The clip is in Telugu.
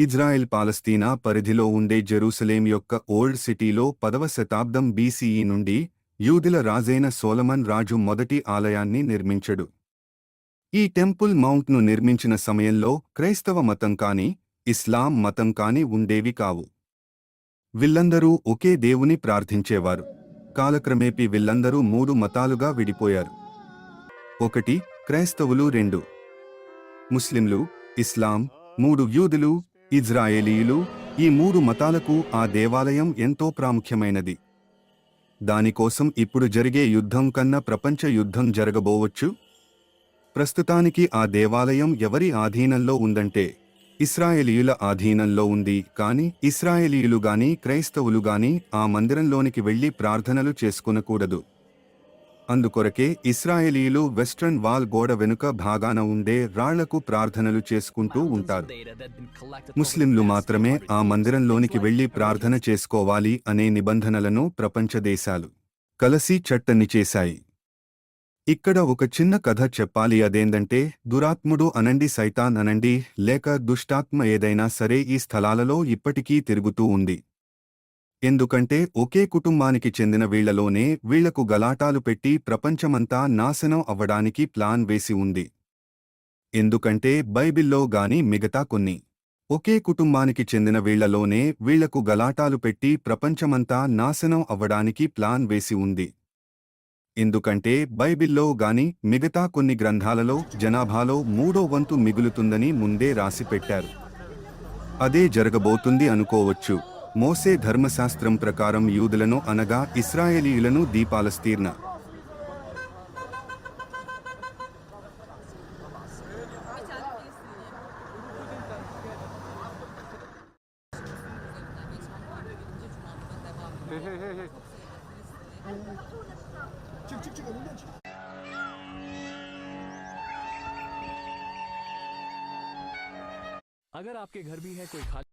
ఇజ్రాయెల్ పాలస్తీనా పరిధిలో ఉండే జెరూసలేం యొక్క ఓల్డ్ సిటీలో పదవ శతాబ్దం బీసీఈ నుండి యూదుల రాజైన సోలమన్ రాజు మొదటి ఆలయాన్ని నిర్మించడు. ఈ టెంపుల్ మౌంట్ను నిర్మించిన సమయంలో క్రైస్తవ మతం కాని ఇస్లాం మతం కాని ఉండేవి కావు. వీళ్ళందరూ ఒకే దేవుని ప్రార్థించేవారు. కాలక్రమేపీ వీళ్ళందరూ మూడు మతాలుగా విడిపోయారు. ఒకటి క్రైస్తవులు రెండు. ముస్లింలు ఇస్లాం మూడు యూదులు ఇజ్రాయేలీయులు ఈ మూడు మతాలకు ఆ దేవాలయం ఎంతో ప్రాముఖ్యమైనది. దానికోసం ఇప్పుడు జరిగే యుద్ధం కన్నా ప్రపంచ యుద్ధం జరగబోవచ్చు. ప్రస్తుతానికి ఆ దేవాలయం ఎవరి ఆధీనంలో ఉందంటే ఇస్రాయేలీయుల ఆధీనంలో ఉంది కానీ ఇస్రాయేలీయులు గాని క్రైస్తవులు గాని ఆ మందిరంలోనికి వెళ్ళి ప్రార్థనలు చేసుకునకూడదు. అందుకొరకే ఇస్రాయేలీలు వెస్ట్రన్ వాల్ గోడ వెనుక భాగాన ఉండే రాళ్ళకు ప్రార్థనలు చేసుకుంటూ ఉంటారు. ముస్లింలు మాత్రమే ఆ మందిరంలోనికి వెళ్ళి ప్రార్థన చేసుకోవాలి అనే నిబంధనలను ప్రపంచ దేశాలు కలసి చట్టని చేశాయి. ఇక్కడ ఒక చిన్న కథ చెప్పాలి అదేందంటే దురాత్ముడు అనండి సైతాన్ అనండి లేక దుష్టాత్మ ఏదైనా సరే ఈ స్థలాలలో ఇప్పటికీ తిరుగుతూ ఉంది. ఎందుకంటే ఒకే కుటుంబానికి చెందిన వీళ్ళలోనే వీళ్ళకు గలాటాలు పెట్టి ప్రపంచమంతా నాశనం అవ్వడానికి ప్లాన్ వేసి ఉంది. ఎందుకంటే బైబిల్లో గాని మిగతా కొన్ని. ఒకే కుటుంబానికి చెందిన వీళ్ళలోనే వీళ్ళకు గలాటాలు పెట్టి ప్రపంచమంతా నాశనం అవ్వడానికి ప్లాన్ వేసి ఉంది. ఎందుకంటే బైబిల్లో గాని మిగతా కొన్ని గ్రంథాలలో జనాభాలో మూడో వంతు మిగులుతుందని ముందే రాసిపెట్టారు అదే జరగబోతుంది అనుకోవచ్చు. మోసే ధర్మశాస్త్రం ప్రకారం యూదులను అనగా ఇస్రాయేలీయులను దీపాలస్తీర్ణ अगर आपके घर भी है कोई खाली